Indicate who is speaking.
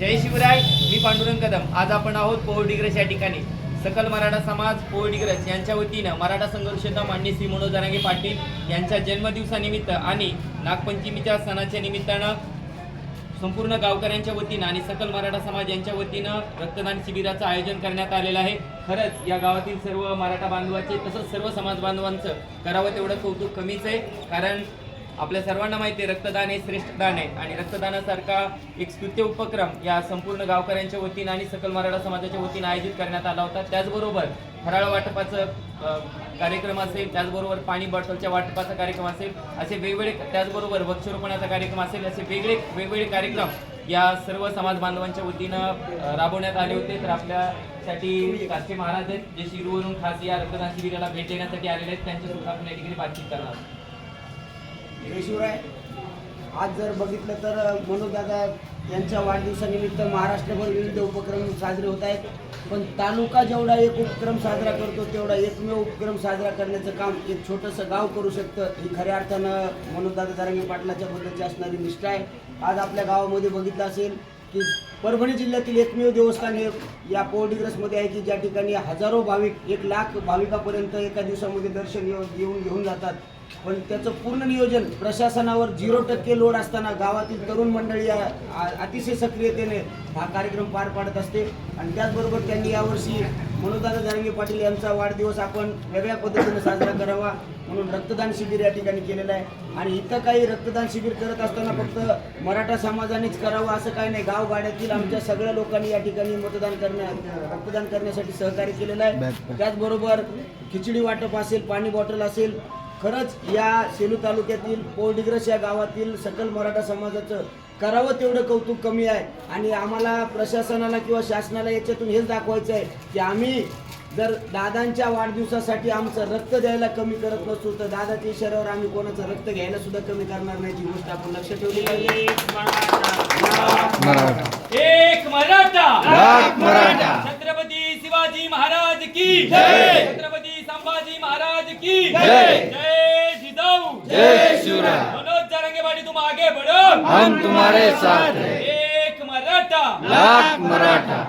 Speaker 1: जय शिवराय मी पांडुरंग कदम. आज आपण आहोत पोहडिग्रस या ठिकाणी. सकल मराठा समाज पोहडिग्रस यांच्या वतीनं मराठा संघर्षता मान्य श्री मनोज जरांगे पाटील यांच्या जन्मदिवसानिमित्त आणि नागपंचमीच्या सणाच्या निमित्तानं संपूर्ण गावकऱ्यांच्या वतीनं आणि सकल मराठा समाज यांच्या वतीनं रक्तदान शिबिराचं आयोजन करण्यात आलेलं आहे. खरंच या गावातील सर्व मराठा बांधवाचे तसंच सर्व समाज बांधवांचं करावं तेवढं कौतुक कमीच आहे. कारण आपल्या सर्वांना माहिती आहे रक्तदान हे श्रेष्ठ दान आहे. आणि रक्तदानासारखा एक स्तुत्य उपक्रम या संपूर्ण गावकऱ्यांच्या वतीनं आणि सकल मराठा समाजाच्या वतीनं आयोजित करण्यात आला होता. त्याचबरोबर फराळ वाटपाचं कार्यक्रम असेल त्याचबरोबर पाणी बॉटलच्या वाटपाचा कार्यक्रम असेल असे वेगवेगळे त्याचबरोबर वृक्षारोपणाचा कार्यक्रम असेल असे वेगळे वेगवेगळे कार्यक्रम या सर्व समाज बांधवांच्या वतीनं राबवण्यात आले होते. तर आपल्यासाठी कास्टे महाराज आहेत जे शिरूवरून खास या रक्तदान शिबिराला भेट देण्यासाठी आलेले आहेत. त्यांच्यासोबत आपण या ठिकाणी बातचीत करणार आहोत.
Speaker 2: जय शिवराय आज जर बघितलं तर मनोजदादा यांच्या वाढदिवसानिमित्त महाराष्ट्रभर विविध उपक्रम साजरे होत आहेत. पण तालुका जेवढा एक उपक्रम साजरा करतो तेवढा एकमेव उपक्रम साजरा करण्याचं काम एक छोटंसं गाव करू शकतं ही खऱ्या अर्थानं मनोजदादा जारंगे पाटलाच्या बद्दलची असणारी निष्ठा आहे. आज आपल्या गावामध्ये बघितलं असेल की परभणी जिल्ह्यातील एकमेव देवस्थान हे या पोर्डिग्रसमध्ये आहे की ज्या ठिकाणी हजारो भाविक एक लाख भाविकापर्यंत एका दिवसामध्ये दर्शन येऊन घेऊन जातात. पण त्याचं पूर्ण नियोजन प्रशासनावर झिरो टक्के लोड असताना गावातील तरुण मंडळी अतिशय सक्रियतेने हा कार्यक्रम पार पाडत असते. आणि त्याचबरोबर त्यांनी यावर्षी मनोदादा जारंगे पाटील यांचा वाढदिवस आपण वेगळ्या पद्धतीने साजरा करावा म्हणून रक्तदान शिबिर या ठिकाणी केलेलं आहे. आणि इथं काही रक्तदान शिबिर करत असताना फक्त मराठा समाजानेच करावं असं काही नाही. गावगाड्यातील आमच्या सगळ्या लोकांनी या ठिकाणी मतदान करण्या रक्तदान करण्यासाठी सहकार्य केलेलं आहे. त्याचबरोबर खिचडी वाटप असेल पाणी बॉटल असेल खरंच या सेलू तालुक्यातील पोर्डिग्रस या गावातील सकल मराठा समाजाचं करावं तेवढं कौतुक कमी आहे. आणि आम्हाला प्रशासनाला किंवा शासनाला याच्यातून हेच दाखवायचं आहे की आम्ही जर दादांच्या वाढदिवसासाठी आमचं रक्त द्यायला कमी करत नसतो तर दादाच्या इशाऱ्यावर आम्ही कोणाचं रक्त घ्यायला सुद्धा कमी करणार नाही ही गोष्ट आपण लक्ष ठेवली पाहिजे
Speaker 1: मराठा!
Speaker 3: लाख मराठा!
Speaker 1: छत्रपती शिवाजी महाराज की जय! छत्रपती संभाजी महाराज की
Speaker 3: जय.
Speaker 1: जय! जिजाऊ!
Speaker 3: जय शिवराय!
Speaker 1: मनोज तुम आगे बढ़ो!
Speaker 3: हम तुम्हारे साथ हैं।
Speaker 1: एक मराठा!
Speaker 3: लाख मराठा!